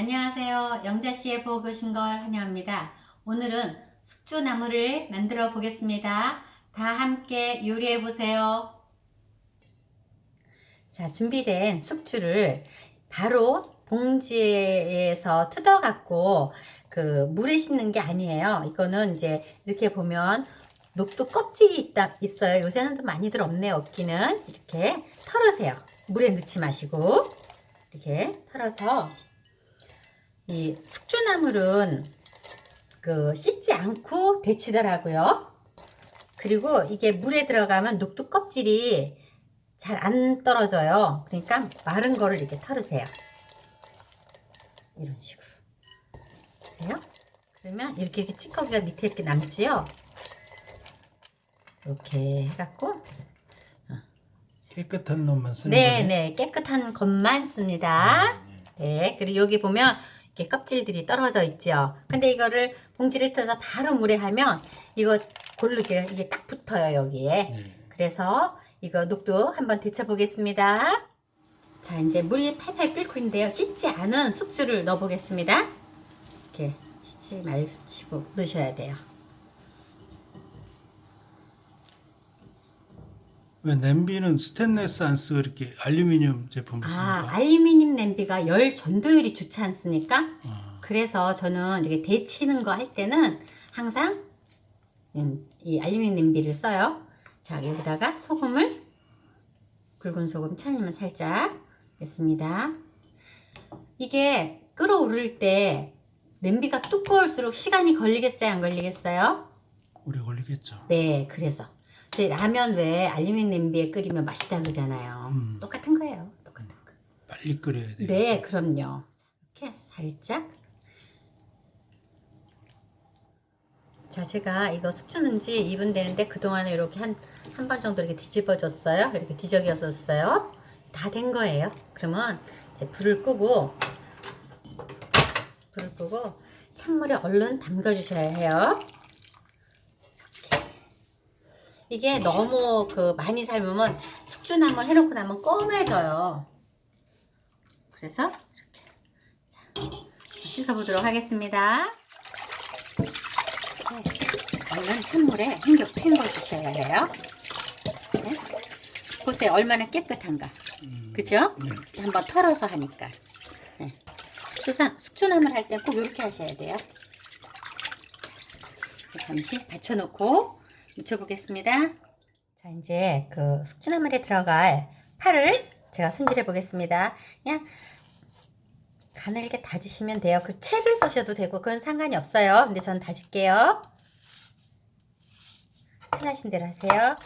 안녕하세요. 영자씨의 보고신 걸 환영합니다. 오늘은 숙주나물을 만들어 보겠습니다. 다 함께 요리해 보세요. 자, 준비된 숙주를 바로 봉지에서 뜯어 갖고 그 물에 씻는 게 아니에요. 이거는 이제 이렇게 보면 녹두 껍질이 있다, 있어요. 요새는 또 많이들 없네요. 없기는. 이렇게 털으세요. 물에 넣지 마시고. 이렇게 털어서 이 숙주나물은 그 씻지 않고 데치더라고요. 그리고 이게 물에 들어가면 녹두 껍질이 잘 안 떨어져요. 그러니까 마른 거를 이렇게 털으세요. 이런 식으로. 보세요? 그러면 이렇게, 이렇게 찌꺼기가 밑에 이렇게 남지요? 이렇게 해갖고 깨끗한 놈만 쓰는 네, 거예요? 네, 깨끗한 것만 씁니다. 네, 그리고 여기 보면 이렇게 껍질들이 떨어져 있죠. 근데 이거를 봉지를 뜯어서 바로 물에 하면 이거 고르게 이게 딱 붙어요 여기에. 네. 그래서 이거 녹두 한번 데쳐 보겠습니다. 자, 이제 물이 팔팔 끓고 있는데요. 씻지 않은 숙주를 넣어 보겠습니다. 이렇게 씻지 마시고 넣으셔야 돼요. 왜 냄비는 스테인레스 안 쓰고 이렇게 알루미늄 제품 아, 쓰니까? 알루미늄 냄비가 열 전도율이 좋지 않습니까? 아, 그래서 저는 이렇게 데치는 거 할 때는 항상 음, 이 알루미늄 냄비를 써요. 자, 여기다가 소금을 굵은 소금 천일만 살짝 냈습니다. 이게 끓어오를 때 냄비가 두꺼울수록 시간이 걸리겠어요? 안 걸리겠어요? 오래 걸리겠죠. 네, 그래서 라면 왜 알루미늄 냄비에 끓이면 맛있다 그러잖아요. 음. 똑같은 거예요. 똑같은 거. 빨리 끓여야 돼요. 네, 그럼요. 이렇게 살짝. 자, 제가 이거 숙주는 지 2분 되는데 그동안에 이렇게 한, 한 번 정도 이렇게 뒤집어줬어요. 이렇게 뒤적였었어요. 다 된 거예요. 그러면 이제 불을 끄고, 불을 끄고, 찬물에 얼른 담가 주셔야 해요. 이게 너무 그 많이 삶으면 숙주 나물 해놓고 나면 검해져요. 그래서 이렇게 자, 씻어보도록 하겠습니다. 네, 얼른 찬물에 헹겨 헹궈 주셔야 해요. 네. 보세요, 얼마나 깨끗한가. 음, 그죠? 네. 한번 털어서 하니까. 네. 숙주사, 숙주나물 할때꼭 이렇게 하셔야 돼요. 잠시 받쳐놓고 묻혀보겠습니다. 자, 이제 그 숙주나물에 들어갈 파를 제가 손질해 보겠습니다. 그냥 가늘게 다지시면 돼요. 그 채를 써셔도 되고 그건 상관이 없어요. 근데 전 다질게요. 편하신 대로 하세요.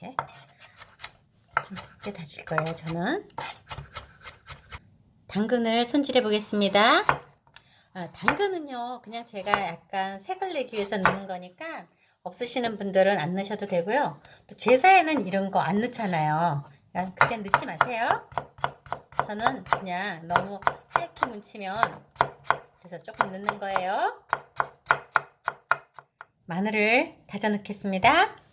이렇게 좀 굵게 다질 거예요. 저는 당근을 손질해 보겠습니다. 아, 당근은요, 그냥 제가 약간 색을 내기 위해서 넣는 거니까 없으시는 분들은 안 넣으셔도 되고요. 또 제사에는 이런 거 안 넣잖아요. 그냥 그냥 넣지 마세요. 저는 그냥 너무 하얗게 뭉치면 그래서 조금 넣는 거예요. 마늘을 다져 넣겠습니다.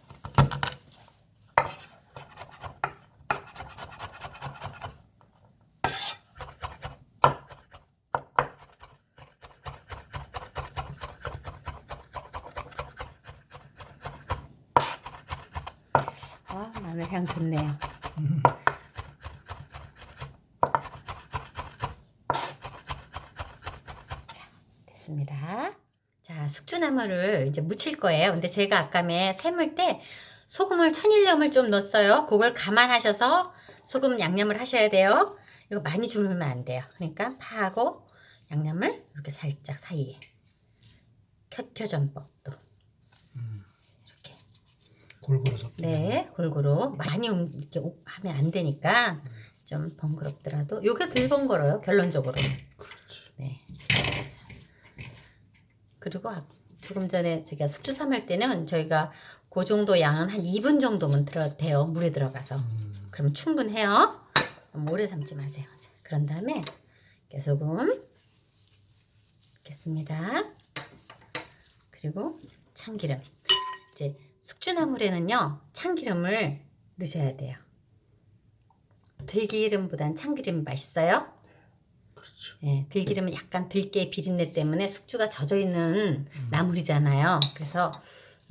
아, 마늘 향 좋네요. 자, 됐습니다. 자, 숙주나물을 이제 무칠 거예요. 근데 제가 아까에 삶을 때 소금을 천일염을 좀 넣었어요. 그걸 감안하셔서 소금 양념을 하셔야 돼요. 이거 많이 주물면 안 돼요. 그러니까 파하고 양념을 이렇게 살짝 사이에 켜켜전법도 골고루 섞여. 네, 골고루 많이 움- 이렇게 오- 하면 안 되니까 좀 번거롭더라도 요게 덜 번거로워요 결론적으로. 그렇지. 네. 자. 그리고 아- 조금 전에 제가 숙주 삶을 때는 저희가 그 정도 양은 한 2분 정도면 들어 돼요 물에 들어가서. 음, 그럼 충분해요. 너무 오래 삶지 마세요. 자, 그런 다음에 깨소금 넣겠습니다. 그리고 참기름. 이제 숙주나물에는요 참기름을 넣으셔야 돼요. 들기름보단 참기름이 맛있어요. 그렇죠. 예, 들기름은 약간 들깨 비린내 때문에 숙주가 젖어 있는 나물이잖아요. 그래서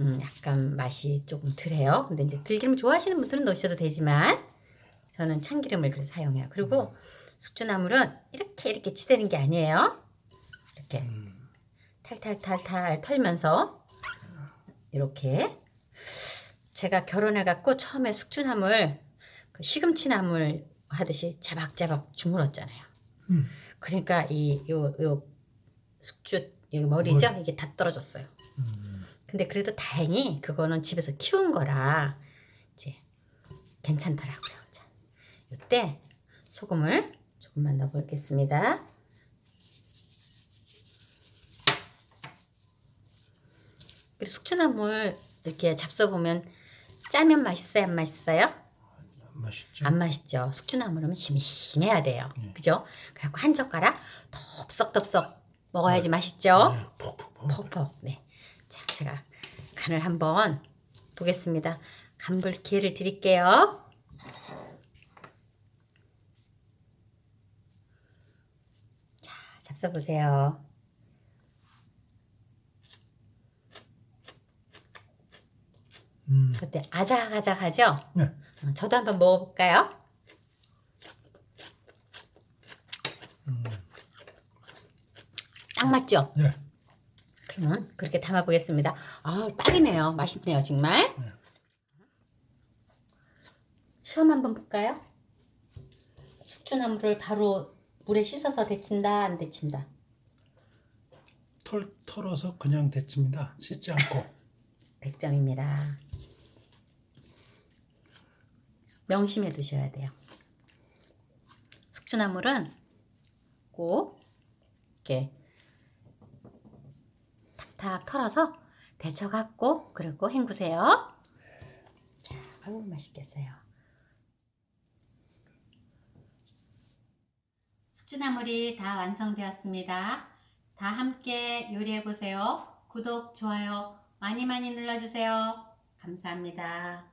음, 약간 맛이 조금 덜해요. 근데 이제 들기름 좋아하시는 분들은 넣으셔도 되지만 저는 참기름을 그래서 사용해요. 그리고 숙주나물은 이렇게 이렇게 치대는 게 아니에요. 이렇게 탈탈탈탈 털면서 이렇게 제가 결혼해 갖고 처음에 숙주나물 그 시금치나물 하듯이 자박자박 주물었잖아요. 음. 그러니까 이 요 요 숙주 여기 머리죠 이게 다 떨어졌어요. 음. 근데 그래도 다행히 그거는 집에서 키운 거라 이제 괜찮더라고요. 자, 이때 소금을 조금만 넣어보겠습니다. 그리고 숙주나물 이렇게 잡숴 보면 짜면 맛있어요, 안 맛있어요? 맛있죠. 안 맛있죠. 숙주나물은 심심해야 돼요. 그죠? 그래갖고 한 젓가락 덥석덥석 먹어야지 맛있죠. 네, 퍽퍽퍽. 퍽퍽. 네. 자, 제가 간을 한번 보겠습니다. 간볼 기회를 드릴게요. 자, 잡숴보세요. 어때? 아작아작하죠? 네. 어, 저도 한번 먹어볼까요? 딱 맞죠? 네. 그러면 그렇게 담아보겠습니다. 아, 딱이네요. 맛있네요, 정말. 시험 한번 볼까요? 숙주나물을 바로 물에 씻어서 데친다, 안 데친다? 털 털어서 그냥 데칩니다. 씻지 않고. 100점입니다. 명심해 두셔야 돼요. 숙주나물은 꼭 이렇게 탁탁 털어서 데쳐갖고 그리고 헹구세요. 자, 아우 맛있겠어요. 숙주나물이 다 완성되었습니다. 다 함께 요리해 보세요. 구독, 좋아요 많이 많이 눌러주세요. 감사합니다.